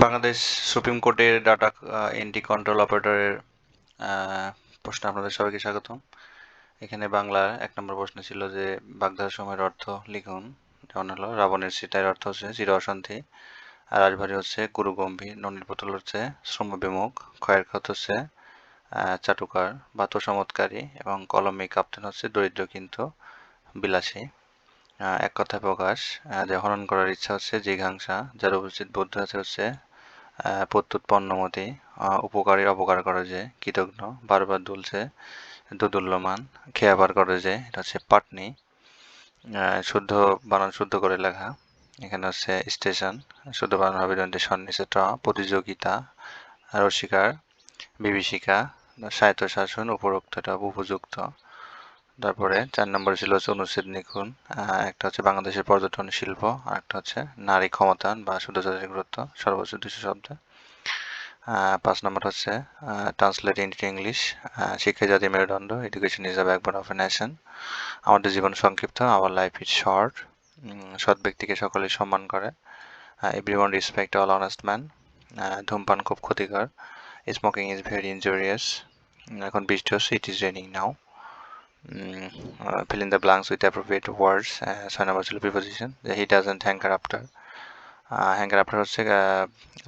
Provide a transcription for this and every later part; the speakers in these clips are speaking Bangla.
বাংলাদেশ সুপ্রিম কোর্টের ডাটা এন্ট্রি কন্ট্রোল অপারেটরের প্রশ্ন আপনাদের সবাইকে স্বাগতম। এখানে বাংলা এক নম্বর প্রশ্ন ছিল যে বাগদার সময়ের অর্থ লিখুন। যেমন হলো, রাবণের সীতার অর্থ হচ্ছে চির অশান্তি। আর রাজবাড়ি হচ্ছে, গুরু গম্ভীর, ননির পুতুল হচ্ছে শ্রম বিমুখ, ক্ষয়ের ক্ষত হচ্ছে চাটুকার বা চমৎকারী এবং কলমে কাপ্তেন হচ্ছে দরিদ্র কিন্তু বিলাসী। এক কথায় প্রকাশ যে হনন করার ইচ্ছা হচ্ছে জিঘাংসা যার উপস্থিত বুদ্ধ আছে হচ্ছে প্রত্যুৎ পণ্যমতি উপকারী অপকার করে যে কৃতজ্ঞ বারবার দুলছে, দুদুল্যমান, খেয়াবার করে যে, এটা হচ্ছে পাটনি শুদ্ধ বানান, শুদ্ধ করে লেখা। এখানে হচ্ছে স্টেশন, শুদ্ধ বানান হবে সন্নিচে ট, প্রতিযোগিতা, রসিকার, বিভীষিকা সাহিত্য শাসন উপরোক্তটা উপযুক্ত। তারপরে চার নম্বরে ছিল হচ্ছে অনুচ্ছেদ নিখুন একটা হচ্ছে বাংলাদেশের পর্যটন শিল্প, আর একটা হচ্ছে নারী ক্ষমতায়ন বা শুদ্ধজাতির গুরুত্ব, সর্বোচ্চ দুশো শব্দ। পাঁচ নম্বর হচ্ছে ট্রান্সলেট ইন্টু ইংলিশ শিক্ষা জাতি মেরুদণ্ড education is a backbone of a nation আমাদের জীবন সংক্ষিপ্ত আওয়ার লাইফ ইজ শর্ট সৎ ব্যক্তিকে সকলে সম্মান করে। Every one respect all honest man ধূমপান খুব ক্ষতিকর। স্মোকিং ইজ ভেরি ইনজুরিয়াস এখন বৃষ্টি হচ্ছে it is raining now fill in the blanks with appropriate words ছয় নম্বর ছিল প্রিপোজিশন যে he doesn't hanker after hanker after হচ্ছে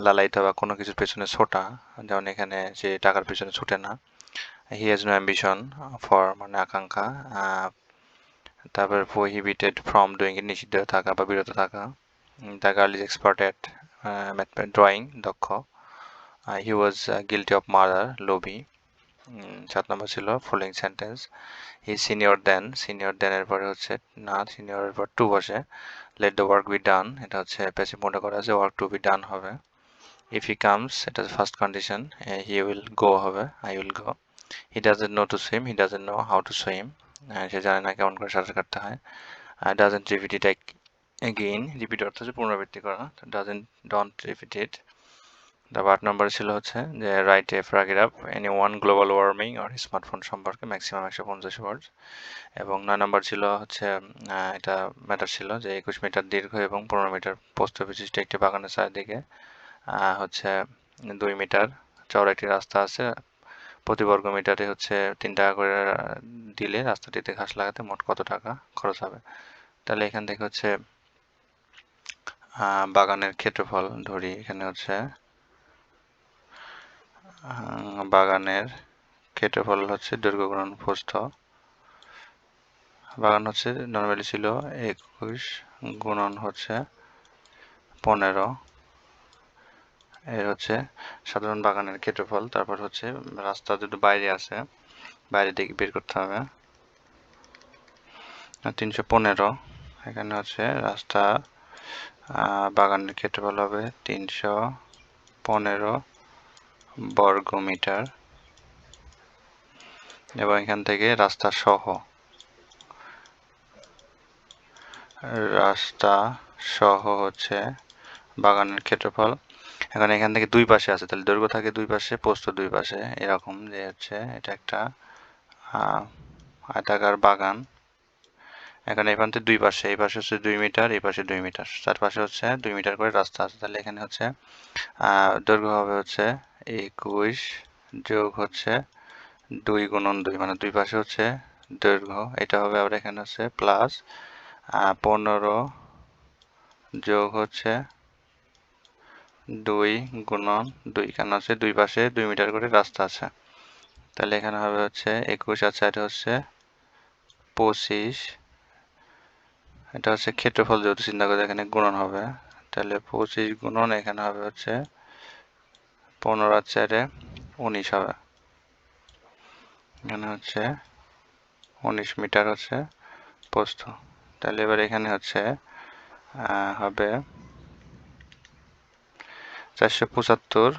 লালাইতে বা কোনো কিছুর পেছনে ছোটা, যেমন এখানে যে টাকার পেছনে ছুটে না। He has no ambition for মানে আকাঙ্ক্ষা তারপর প্রহিবিটেড ফ্রম ডুইং নিষিদ্ধ থাকা বা বিরত থাকা। The girl is expert drawing দক্ষ। He was guilty of murder লোভি। সাত নম্বর ছিল following sentence he senior than senior than এর পরে হচ্ছে না সিনিয়রের পর টু বসে let the work be done এটা হচ্ছে প্যাসিভ মোডে করা আছে ওয়ার্ক টু বি ডান হবে। ইফ হি কামস এটা first condition he will go হবে I will go he doesn't know to swim he doesn't know how to swim সে জানে না কেমন করে সাঁতার কাটতে হয়। Doesn't repeat it again repeat অর্থ হচ্ছে পুনরাবৃত্তি করা ডাজেন্ট ডন্ট রিপিট ইট তারপর আট নম্বরে ছিল হচ্ছে যে write a paragraph any one global warming R smartphone সম্পর্কে ম্যাক্সিমাম একশো পঞ্চাশ ওয়ার্ডস এবং নয় নম্বর ছিল হচ্ছে এটা ম্যাটার ছিল যে, একুশ মিটার দীর্ঘ এবং পনেরো মিটার পোস্ত বিশিষ্ট একটি বাগানের চারিদিকে হচ্ছে দুই মিটার চওড়া একটি রাস্তা আছে। প্রতি বর্গ মিটারে হচ্ছে তিন টাকা করে দিলে রাস্তাটিতে ঘাস লাগাতে মোট কত টাকা খরচ হবে? তাহলে এখান থেকে হচ্ছে বাগানের ক্ষেত্রফল ধরি। এখানে হচ্ছে বাগানের ক্ষেত্রফল হচ্ছে দৈর্ঘ্য প্রস্থ বাগান হচ্ছে নর্মালি ছিল একুশ, গুণন হচ্ছে পনেরো। এর হচ্ছে সাধারণ বাগানের ক্ষেত্রফল তারপর হচ্ছে রাস্তা যদি বাইরে আছে, বাইরে দিকে বের করতে হবে। তিনশো পনেরো, এখানে হচ্ছে রাস্তা বাগানের ক্ষেত্রফল হবে তিনশো পনেরো। বর্গ মিটার এবং এখান থেকে রাস্তা সহ। রাস্তা সহ হচ্ছে বাগানের ক্ষেত্রফল। এখন এখান থেকে দুই পাশে আছে, তাহলে দৈর্ঘ্য থাকে দুই পাশে, পোস্ত দুই পাশে। এরকম যে হচ্ছে, এটা একটা আয়তাকার বাগান। এখানে এই প্রান্তে দুই পাশে, এই পাশে হচ্ছে দুই মিটার, এই পাশে দুই মিটার। চার পাশে হচ্ছে দুই মিটার করে রাস্তা আছে। তাহলে এখানে হচ্ছে দৈর্ঘ্য হবে হচ্ছে একুশ যোগ হচ্ছে দুই গুণন দুই মানে দুই পাশে হচ্ছে দৈর্ঘ্য। এটা হবে আবার এখানে হচ্ছে প্লাস পনেরো যোগ হচ্ছে দুই গুণন দুই কেন হচ্ছে দুই পাশে দুই মিটার করে রাস্তা আছে। তাহলে এখানে হবে হচ্ছে একুশ আর চারটে হচ্ছে পঁচিশ। এটা হচ্ছে ক্ষেত্রফল যেহেতু চিন্তা করে এখানে গুণন হবে, তাহলে পঁচিশ গুণন এখানে হবে হচ্ছে পনেরো চারে উনিশ হবে। এখানে হচ্ছে উনিশ মিটার হচ্ছে প্রস্থ। তাহলে এবার এখানে হচ্ছে হবে চারশো পঁচাত্তর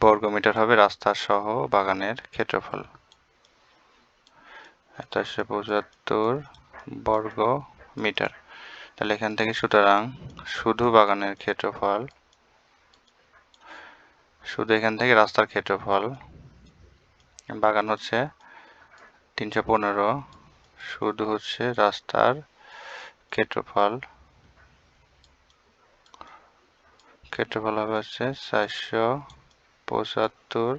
বর্গ মিটার হবে রাস্তা সহ বাগানের ক্ষেত্রফল। চারশো পঁচাত্তর বর্গ মিটার। তাহলে এখান থেকে সুতরাং শুধু বাগানের ক্ষেত্রফল শুধু এখান থেকে রাস্তার ক্ষেত্রফল। বাগান হচ্ছে তিনশো পনেরো। শুধু হচ্ছে রাস্তার ক্ষেত্রফল। ক্ষেত্রফল হবে হচ্ছে চারশো পঁচাত্তর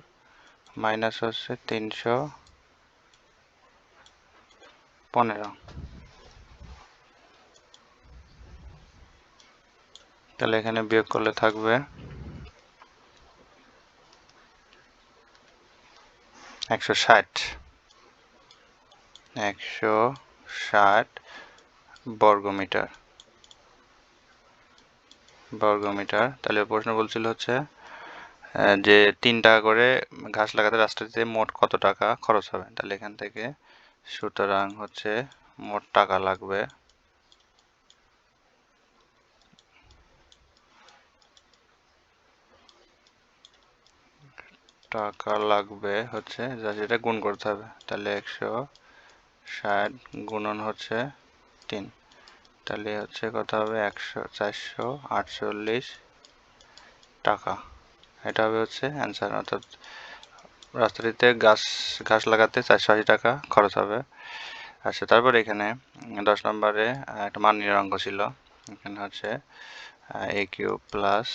মাইনাস হচ্ছে তিনশো পনেরো। তাহলে এখানে বিয়োগ করলে থাকবে একশো ষাট। একশো ষাট বর্গমিটার। বর্গমিটার। তাহলে প্রশ্ন বলছিল হচ্ছে যে তিন টাকা করে ঘাস লাগাতে রাস্তাটিতে মোট কত টাকা খরচ হবে? তাহলে এখান থেকে সুতরাং হচ্ছে মোট টাকা লাগবে টাকা লাগবে হচ্ছে, যা যেটা গুণ করতে হবে। তাহলে একশো ষাট গুণন হচ্ছে তিন। তাহলে হচ্ছে কত হবে? একশো, চারশো আটচল্লিশ টাকা। এটা হবে হচ্ছে অ্যান্সার অর্থাৎ রাস্তাটিতে গাছ ঘাস লাগাতে চারশো আশি টাকা খরচ হবে। আচ্ছা তারপর এখানে দশ নম্বরে একটা মান নির্ণয় অঙ্ক ছিল। এখানে হচ্ছে a cube plus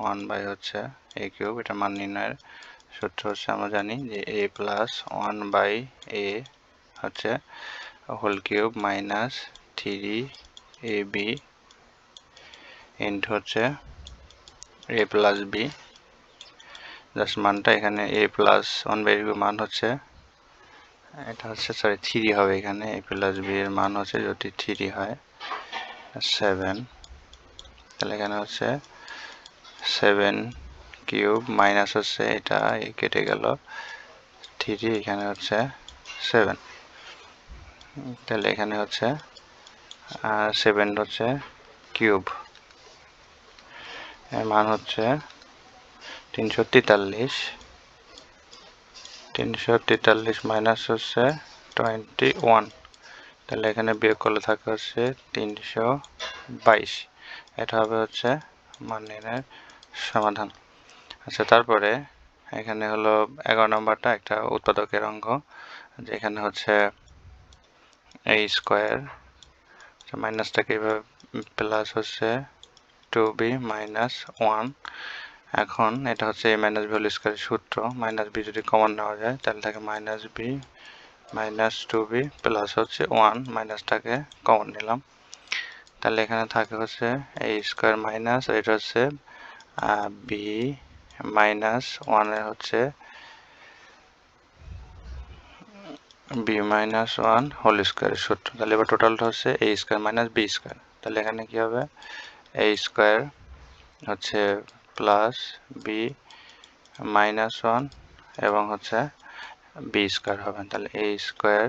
one by হচ্ছে এ কিউব এটা মান নির্ণয়ের সূত্র হচ্ছে আমরা জানি যে a plus one by a হচ্ছে whole cube minus three a b into হচ্ছে এ প্লাস বি জাস্ট মানটা এখানে এ প্লাস ওয়ান বাই মান হচ্ছে, এটা হচ্ছে সরি থ্রি হবে এখানে এ প্লাস বি এর মান হচ্ছে যদি থ্রি হয় সেভেন তাহলে এখানে হচ্ছে সেভেন কিউব মাইনাস হচ্ছে এটা কেটে গেল। থ্রি এখানে হচ্ছে সেভেন। তাহলে এখানে হচ্ছে আর সেভেন হচ্ছে কিউব। এর মান হচ্ছে তিনশো তেতাল্লিশ। তিনশো তেতাল্লিশ মাইনাস হচ্ছে টোয়েন্টি ওয়ান। তাহলে এখানে বিয়োগ করলে থাকে হচ্ছে তিনশো বাইশ। এটা হবে হচ্ছে মানের সমাধান। আচ্ছা তারপরে এখানে হলো এগারো নম্বরটা, একটা উৎপাদকের অঙ্ক, যেখানে হচ্ছে এই স্কোয়ার মাইনাসটাকে এভাবে প্লাস হচ্ছে টু বি মাইনাস ওয়ান এখন এটা হচ্ছে এই মাইনাস বি হোল স্কোয়ারের সূত্র মাইনাস বি যদি কমন নেওয়া যায়, তাহলে থাকে minus b minus two b plus হচ্ছে ওয়ান মাইনাসটাকে কমন নিলাম। তাহলে এখানে থাকে হচ্ছে এই স্কোয়ার মাইনাস এটা হচ্ছে বি মাইনাস ওয়ানের হচ্ছে বি মাইনাস ওয়ান হোল স্কোয়ারের সূত্র তাহলে এবার টোটালটা হচ্ছে a square minus b square তাহলে এখানে কি হবে? এ স্কোয়ার হচ্ছে প্লাস বি মাইনাস ওয়ান এবং হচ্ছে বি স্কোয়ার হবে। তাহলে এ স্কোয়ার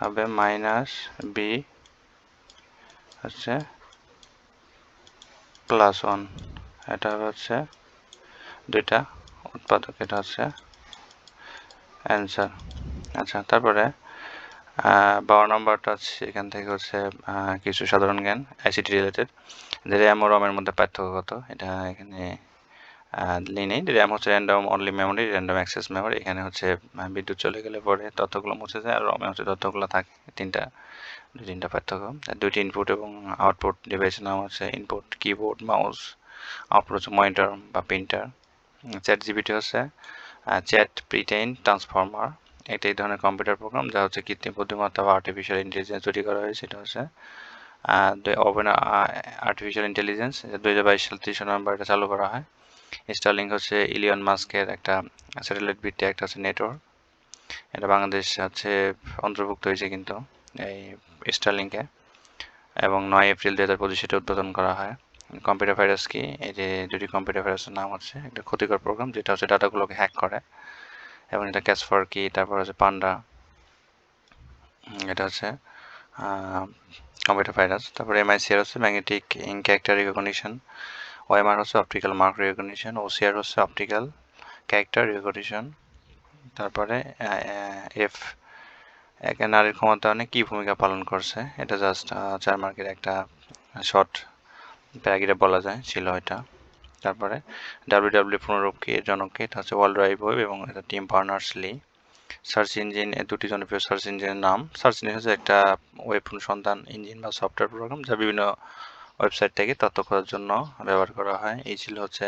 হবে মাইনাস বি হচ্ছে প্লাস ওয়ান এটা হচ্ছে দুইটা উৎপাদক এটা হচ্ছে অ্যান্সার আচ্ছা তারপরে বারো নম্বরটা হচ্ছে এখান থেকে হচ্ছে কিছু সাধারণ জ্ঞান আইসিটি রিলেটেড র্যাম ও রমের মধ্যে পার্থক্য কত? এটা এখানে নেই র্যাম হচ্ছে random only memory random access memory এখানে হচ্ছে বিদ্যুৎ চলে গেলে পরে তথ্যগুলো মুছে যায়, আর রমে হচ্ছে তথ্যগুলো থাকে। তিনটা, দুই তিনটা পার্থক্য। দুইটি ইনপুট এবং আউটপুট ডিভাইসের নাম হচ্ছে ইনপুট কিবোর্ড মাউস আউটপুট হচ্ছে মনিটর বা প্রিন্টার চ্যাট জিবিটি হচ্ছে চ্যাট প্রিটেইন ট্রান্সফর্মার এটা এই ধরনের কম্পিউটার প্রোগ্রাম যা হচ্ছে কৃত্রিম বুদ্ধিমত্তা বা আর্টিফিশিয়াল ইন্টেলিজেন্স তৈরি করা হয়েছে। এটা হচ্ছে ওপেন আর্টিফিশিয়াল ইন্টেলিজেন্স দুই হাজার বাইশ সাল তিরিশে নভেম্বর এটা চালু করা হয়। স্টারলিংক হচ্ছে ইলিয়ন মাস্কের একটা স্যাটেলাইট ভিত্তিক একটা হচ্ছে নেটওয়ার্ক এটা বাংলাদেশ হচ্ছে অন্তর্ভুক্ত হয়েছে কিন্তু এই স্টারলিংকে এবং নয় এপ্রিল দু হাজার পঁচিশে উদ্বোধন করা হয়। কম্পিউটার ভাইরাস কি? এই যে দুটি কম্পিউটার ভাইরাসের নাম হচ্ছে, একটা ক্ষতিকর প্রোগ্রাম, যেটা হচ্ছে ডাটাগুলোকে হ্যাক করে। এবং এটা ক্যাচ ফর কি, তারপর হচ্ছে পান্ডা। এটা হচ্ছে কম্পিউটার ভাইরাস। তারপরে এমআইসিআর হচ্ছে magnetic in character recognition. OMR হচ্ছে অপটিক্যাল মার্ক রিকগনিশন। ওসিআর হচ্ছে অপটিক্যাল ক্যারেক্টার রিকগনিশন। তারপরে এফ, একে নারীর ক্ষমতায়নে কী ভূমিকা পালন করছে? এটা জাস্ট চার মার্কের একটা শর্ট প্যারাগ্রাফ বলা যায়, ছিল এটা। তারপরে ডাব্লিউ পুনরূপ কি জনক এটা হচ্ছে ওয়ার্ল্ড ড্রাইভ ওয়েব এবং এটা Tim Berners Lee. Search engine, এ দুটি জনপ্রিয় সার্চ ইঞ্জিনের নাম। সার্চ ইঞ্জিন হচ্ছে একটা ওয়েব অনুসন্ধান ইঞ্জিন বা সফটওয়্যার প্রোগ্রাম যা বিভিন্ন ওয়েবসাইট থেকে তথ্য খোঁজার জন্য ব্যবহার করা হয়। এই ছিল হচ্ছে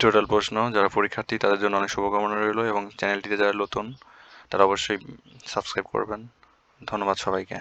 টোটাল প্রশ্ন। যারা পরীক্ষার্থী, তাদের জন্য অনেক শুভকামনা রইল এবং চ্যানেলটিতে যারা নতুন, তারা অবশ্যই সাবস্ক্রাইব করবেন। ধন্যবাদ সবাইকে।